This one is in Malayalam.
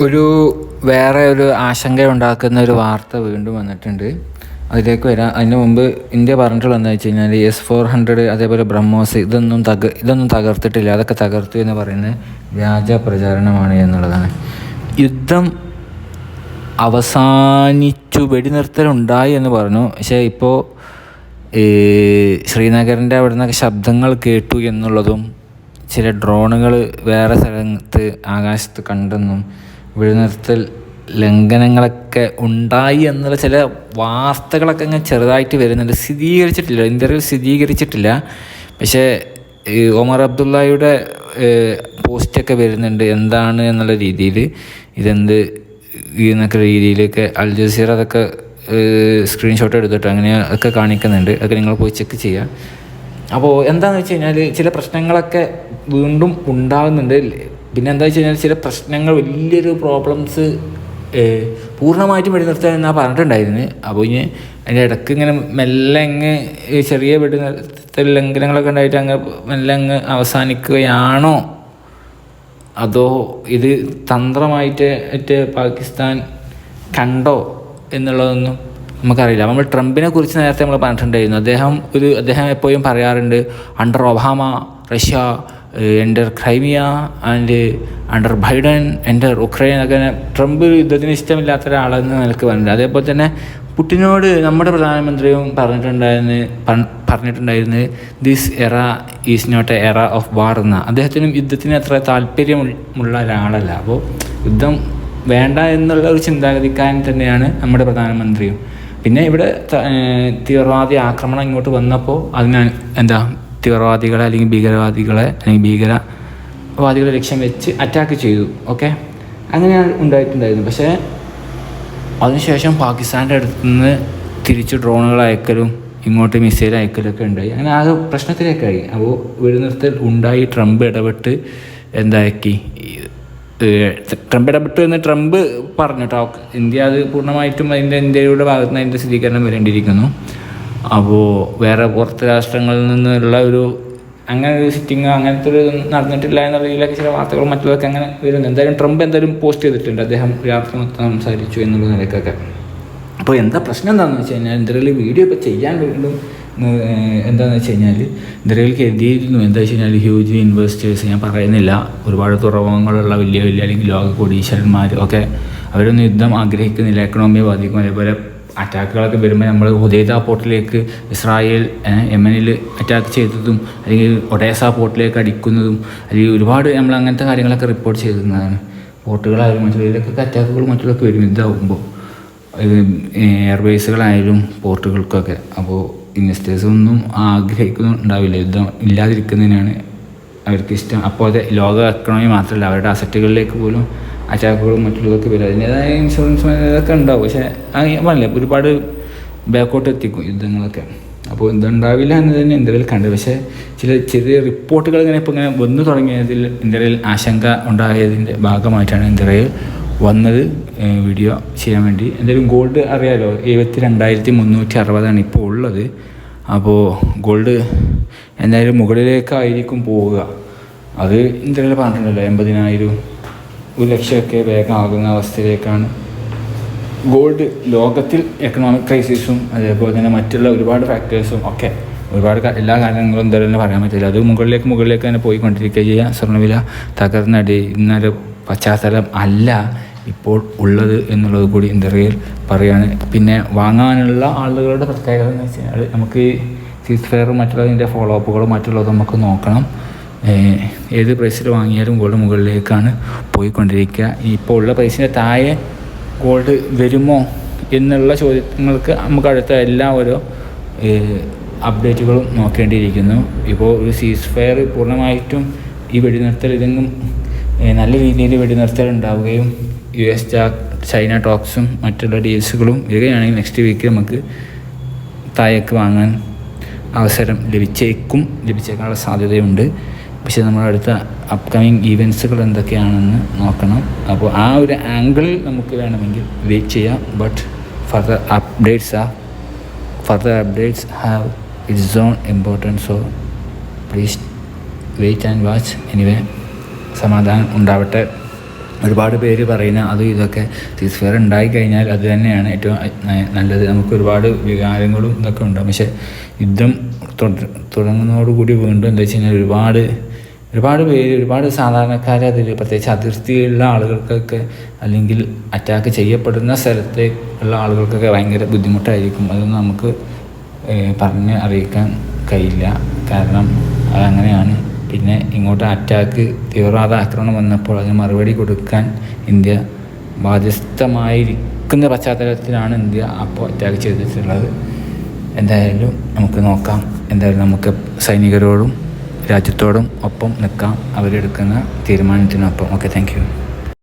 ഒരു വേറെ ഒരു ആശങ്ക ഉണ്ടാക്കുന്ന ഒരു വാർത്ത വീണ്ടും വന്നിട്ടുണ്ട്. അതിലേക്ക് വരാം. അതിന് മുമ്പ് ഇന്ത്യ പറഞ്ഞിട്ടുള്ളതെന്ന് വെച്ച് കഴിഞ്ഞാൽ എസ് ഫോർ ഹൺഡ്രഡ് അതേപോലെ ബ്രഹ്മോസ് ഇതൊന്നും തക ഇതൊന്നും തകർത്തിട്ടില്ല. അതൊക്കെ തകർത്തു എന്ന് പറയുന്നത് വ്യാജ പ്രചാരണമാണ് എന്നുള്ളതാണ്. യുദ്ധം അവസാനിച്ചു വെടിനിർത്തലുണ്ടായി എന്ന് പറഞ്ഞു. പക്ഷേ ഇപ്പോൾ ശ്രീനഗറിന്റെ അവിടെ നിന്നൊക്കെ ശബ്ദങ്ങൾ കേട്ടു എന്നുള്ളതും ചില ഡ്രോണുകൾ വേറെ സ്ഥലത്ത് ആകാശത്ത് കണ്ടെന്നും വെടിനിർത്തൽ ലംഘനങ്ങളൊക്കെ ഉണ്ടായി എന്നുള്ള ചില വാർത്തകളൊക്കെ അങ്ങനെ ചെറുതായിട്ട് വരുന്നുണ്ട്. സ്ഥിരീകരിച്ചിട്ടില്ല. ഇന്ത്യയിൽ സ്ഥിരീകരിച്ചിട്ടില്ല. പക്ഷേ ഒമർ അബ്ദുള്ളയുടെ പോസ്റ്റൊക്കെ വരുന്നുണ്ട്. എന്താണ് എന്നുള്ള രീതിയിൽ. ഇതെന്ത് എന്നൊക്കെ രീതിയിലൊക്കെ അൽ ജസീർ അതൊക്കെ സ്ക്രീൻഷോട്ട് എടുത്തിട്ട് അങ്ങനെ ഒക്കെ കാണിക്കുന്നുണ്ട്. അതൊക്കെ നിങ്ങൾ പോയി ചെക്ക് ചെയ്യുക. അപ്പോൾ എന്താണെന്ന് വെച്ച് കഴിഞ്ഞാൽ ചില പ്രശ്നങ്ങളൊക്കെ വീണ്ടും ഉണ്ടാകുന്നുണ്ട്. പിന്നെ എന്താ വെച്ച് കഴിഞ്ഞാൽ ചില പ്രശ്നങ്ങൾ വലിയൊരു പ്രോബ്ലംസ് പൂർണമായിട്ടും വെടി നിർത്താൻ എന്നാ പറഞ്ഞിട്ടുണ്ടായിരുന്നു. അപ്പോൾ ഇനി അതിന്റെ ഇടയ്ക്ക് ഇങ്ങനെ മെല്ലെ അങ്ങ് ചെറിയ വെടി നിർത്തൽ ലംഘനങ്ങളൊക്കെ ഉണ്ടായിട്ട് അങ്ങ് മെല്ലെ അങ്ങ് അവസാനിക്കുകയാണോ? അതോ ഇത് തന്ത്രമായിട്ട് മറ്റേ പാകിസ്ഥാൻ കണ്ടോ എന്നുള്ളതൊന്നും നമുക്കറിയില്ല. നമ്മൾ ട്രംപിനെ കുറിച്ച് നേരത്തെ നമ്മൾ പറഞ്ഞിട്ടുണ്ടായിരുന്നു. അദ്ദേഹം ഒരു അദ്ദേഹം എപ്പോഴും പറയാറുണ്ട് under Obama Russia enter Crimea and under Biden enter Ukraine അങ്ങനെ ട്രംപ് യുദ്ധത്തിന് ഇഷ്ടമില്ലാത്ത ഒരാളെന്ന് നിലയ്ക്ക് പറഞ്ഞിട്ടുണ്ട് അതേപോലെ തന്നെ പുട്ടിനോട് നമ്മുടെ പ്രധാനമന്ത്രിയും പറഞ്ഞിട്ടുണ്ടായിരുന്നു പറഞ്ഞിട്ടുണ്ടായിരുന്നു this era is not a era of war എന്ന. അദ്ദേഹത്തിനും യുദ്ധത്തിന് അത്ര താല്പര്യമുള്ള ഒരാളല്ല. അപ്പോൾ യുദ്ധം വേണ്ട എന്നുള്ള ഒരു ചിന്താഗതിക്കാരൻ തന്നെയാണ് നമ്മുടെ പ്രധാനമന്ത്രിയും. പിന്നെ ഇവിടെ തീവ്രവാദി ആക്രമണം ഇങ്ങോട്ട് വന്നപ്പോൾ അതിന് എന്താ തീവ്രവാദികളെ അല്ലെങ്കിൽ ഭീകരവാദികളെ അല്ലെങ്കിൽ ഭീകരവാദികളെ ലക്ഷ്യം വെച്ച് അറ്റാക്ക് ചെയ്തു ഓക്കെ അങ്ങനെയാണ് ഉണ്ടായിട്ടുണ്ടായിരുന്നു. പക്ഷേ അതിനുശേഷം പാകിസ്ഥാന്റെ അടുത്ത് നിന്ന് തിരിച്ച് ഡ്രോണുകൾ അയക്കലും ഇങ്ങോട്ട് മിസൈൽ അയക്കലൊക്കെ ഉണ്ടായി. അങ്ങനെ ആകെ പ്രശ്നത്തിലേക്കായി. അപ്പോൾ വെടിനിർത്തൽ ഉണ്ടായി. ട്രംപ് ഇടപെട്ട് എന്താക്കി? ട്രംപ് ഇടപെട്ടു എന്ന് ട്രംപ് പറഞ്ഞു കേട്ടോ ഇന്ത്യ അത് പൂർണമായിട്ടും അതിന്റെ ഇന്ത്യയുടെ ഭാഗത്തുനിന്ന് അതിന്റെ സ്ഥിരീകരണം വരേണ്ടിയിരിക്കുന്നു. അപ്പോൾ വേറെ പുറത്ത് രാഷ്ട്രങ്ങളിൽ നിന്നുള്ള ഒരു അങ്ങനെ ഒരു സിറ്റിങ് അങ്ങനത്തെ ഒരു നടന്നിട്ടില്ല എന്ന രീതിയിലൊക്കെ ചില വാർത്തകളും മറ്റുള്ളതൊക്കെ അങ്ങനെ വരുന്നു എന്തായാലും ട്രംപ് എന്തായാലും പോസ്റ്റ് ചെയ്തിട്ടുണ്ട്. അദ്ദേഹം രാത്രി മൊത്തം സംസാരിച്ചു എന്നുള്ള നിലക്കൊക്കെ അപ്പോൾ എന്താ പ്രശ്നം എന്താണെന്ന് വെച്ച് കഴിഞ്ഞാൽ എന്തെങ്കിലും വീഡിയോ ഇപ്പോൾ ചെയ്യാൻ വീണ്ടും എന്താണെന്ന് വെച്ച് കഴിഞ്ഞാൽ എന്തെങ്കിലും കരുതിയിരുന്നു എന്താ വെച്ച് കഴിഞ്ഞാൽ ഹ്യൂജ് ഇൻവെസ്റ്റേഴ്സ് ഞാൻ പറയുന്നില്ല. ഒരുപാട് തുറമുഖങ്ങളുള്ള വലിയ വലിയ അല്ലെങ്കിൽ ലോക കോടീശ്വരന്മാർ ഒക്കെ അവരൊന്നും യുദ്ധം ആഗ്രഹിക്കുന്നില്ല. എക്കണോമിയെ ബാധിക്കും. അതേപോലെ അറ്റാക്കുകളൊക്കെ വരുമ്പോൾ നമ്മൾ ഹുദൈദ പോർട്ടിലേക്ക് ഇസ്രായേൽ യമനിൽ അറ്റാക്ക് ചെയ്തതും അല്ലെങ്കിൽ ഒഡേസ പോർട്ടിലേക്ക് അടിക്കുന്നതും അല്ലെങ്കിൽ ഒരുപാട് നമ്മൾ അങ്ങനത്തെ കാര്യങ്ങളൊക്കെ റിപ്പോർട്ട് ചെയ്തിരുന്നതാണ് പോർട്ടുകളായാലും മറ്റുള്ളവരിലൊക്കെ അറ്റാക്കുകൾ മറ്റുള്ളവർക്ക് വരും. ഇതാവുമ്പോൾ എയർബേസുകളായാലും പോർട്ടുകൾക്കൊക്കെ. അപ്പോൾ ഇൻവെസ്റ്റേഴ്സ് ഒന്നും ആഗ്രഹിക്കുന്നുണ്ടാവില്ല യുദ്ധം ഇല്ലാതിരിക്കുന്നതിനാണ് അവർക്ക് ഇഷ്ടം. അപ്പോൾ അത് ലോക എക്കണോമി മാത്രമല്ല അവരുടെ അസറ്റുകളിലേക്ക് പോലും അറ്റാക്കുകളും മറ്റുള്ളതൊക്കെ വരും. അതിന്റെതായ ഇൻഷുറൻസ് ഇതൊക്കെ ഉണ്ടാവും. പക്ഷേ അങ്ങനെ ഒരുപാട് ബാക്കോട്ട് എത്തിക്കും യുദ്ധങ്ങളൊക്കെ. അപ്പോൾ ഇതുണ്ടാവില്ല എന്ന് തന്നെ ഇന്ത്യയിൽ കണ്ടു. പക്ഷേ ചില ചെറിയ റിപ്പോർട്ടുകൾ ഇങ്ങനെ ഇപ്പോൾ ഇങ്ങനെ വന്നു തുടങ്ങിയതിൽ ഇന്ത്യയിൽ ആശങ്ക ഉണ്ടായതിന്റെ ഭാഗമായിട്ടാണ് ഇന്ത്യയിൽ വന്നത് വീഡിയോ ചെയ്യാൻ വേണ്ടി. എന്തായാലും ഗോൾഡ് അറിയാലോ എഴുപത്തി രണ്ടായിരത്തി മുന്നൂറ്റി അറുപതാണ് ഇപ്പോൾ ഉള്ളത്. അപ്പോൾ ഗോൾഡ് എന്തായാലും മുകളിലേക്കായിരിക്കും പോവുക. അത് ഇന്ത്യയിൽ പറഞ്ഞിട്ടുണ്ടല്ലോ എൺപതിനായിരം ഒരു ലക്ഷമൊക്കെ വേഗം ആകുന്ന അവസ്ഥയിലേക്കാണ്. ഗോൾഡ് ലോകത്തിൽ എക്കണോമിക് ക്രൈസിസും അതേപോലെ തന്നെ മറ്റുള്ള ഒരുപാട് ഫാക്ടേഴ്സും ഒക്കെ ഒരുപാട് എല്ലാ കാര്യങ്ങളും എന്തായാലും പറയാൻ പറ്റില്ല. അത് മുകളിലേക്ക് മുകളിലേക്ക് തന്നെ പോയിക്കൊണ്ടിരിക്കുക ചെയ്യുക. സ്വർണവില തകർന്നടി ഇന്നൊരു പശ്ചാത്തലം അല്ല ഇപ്പോൾ ഉള്ളത് എന്നുള്ളത് കൂടി ഇന്ത്യയിൽ പറയുകയാണ് പിന്നെ വാങ്ങാനുള്ള ആളുകളുടെ പ്രത്യേകത എന്ന് വെച്ച് കഴിഞ്ഞാൽ നമുക്ക് സീസ് ഫെയറും മറ്റുള്ളതിന്റെ ഫോളോ അപ്പുകളും മറ്റുള്ളതും നമുക്ക് നോക്കണം. ഏത് പ്രൈസിൽ വാങ്ങിയാലും ഗോൾഡ് മുകളിലേക്കാണ് പോയിക്കൊണ്ടിരിക്കുക ഇപ്പോൾ ഉള്ള പ്രൈസിന്റെ താഴെ ഗോൾഡ് വരുമോ എന്നുള്ള ചോദ്യങ്ങൾക്ക് നമുക്ക് അടുത്ത എല്ലാ ഓരോ അപ്ഡേറ്റുകളും നോക്കേണ്ടിയിരിക്കുന്നു. ഇപ്പോൾ ഒരു സീസ് ഫയർ പൂർണമായിട്ടും ഈ വെടിനിർത്തൽ ഇതെങ്കിലും നല്ല രീതിയിൽ വെടിനിർത്തൽ ഉണ്ടാവുകയും യു എസ് ചൈന ടോക്സും മറ്റുള്ള ഡീൽസുകളും വരികയാണെങ്കിൽ നെക്സ്റ്റ് വീക്ക് നമുക്ക് താഴേക്ക് വാങ്ങാൻ അവസരം ലഭിച്ചേക്കും ലഭിച്ചേക്കാനുള്ള സാധ്യതയുണ്ട്. പക്ഷേ നമ്മുടെ അടുത്ത അപ്കമിങ് ഈവൻസുകൾ എന്തൊക്കെയാണെന്ന് നോക്കണം. അപ്പോൾ ആ ഒരു ആംഗിളിൽ നമുക്ക് വേണമെങ്കിൽ വെയിറ്റ് ചെയ്യാം. But further updates ah further updates have its own importance so please wait and watch anyway സമാധാനം ഉണ്ടാവട്ടെ. ഒരുപാട് പേര് പറയുന്ന അത് ഇതൊക്കെ സീസ്ഫെയർ ഉണ്ടായി കഴിഞ്ഞാൽ അത് തന്നെയാണ് ഏറ്റവും നല്ലത്. നമുക്ക് ഒരുപാട് വികാരങ്ങളും ഇതൊക്കെ ഉണ്ടാകും പക്ഷേ യുദ്ധം തുട- തുടങ്ങുന്നതോടുകൂടി വീണ്ടും എന്താ വെച്ച് കഴിഞ്ഞാൽ ഒരുപാട് ഒരുപാട് പേര് ഒരുപാട് സാധാരണക്കാർ അതിൽ പ്രത്യേകിച്ച് അതിർത്തിയിലുള്ള ആളുകൾക്കൊക്കെ അല്ലെങ്കിൽ അറ്റാക്ക് ചെയ്യപ്പെടുന്ന സ്ഥലത്തെ ഉള്ള ആളുകൾക്കൊക്കെ ഭയങ്കര ബുദ്ധിമുട്ടായിരിക്കും. അതൊന്നും നമുക്ക് പറഞ്ഞ് അറിയിക്കാൻ കഴിയില്ല. കാരണം അതങ്ങനെയാണ്. പിന്നെ ഇങ്ങോട്ട് അറ്റാക്ക് തീവ്രവാദ ആക്രമണം വന്നപ്പോൾ അതിന് മറുപടി കൊടുക്കാൻ ഇന്ത്യ ബാധ്യസ്ഥമായിരിക്കുന്ന പശ്ചാത്തലത്തിലാണ് ഇന്ത്യ അപ്പോൾ അറ്റാക്ക് ചെയ്തിട്ടുള്ളത്. എന്തായാലും നമുക്ക് നോക്കാം. എന്തായാലും നമുക്ക് സൈനികരോടും രാജ്യത്തോടും ഒപ്പം നിൽക്കാം. അവരെടുക്കുന്ന തീരുമാനത്തിനൊപ്പം. Okay thank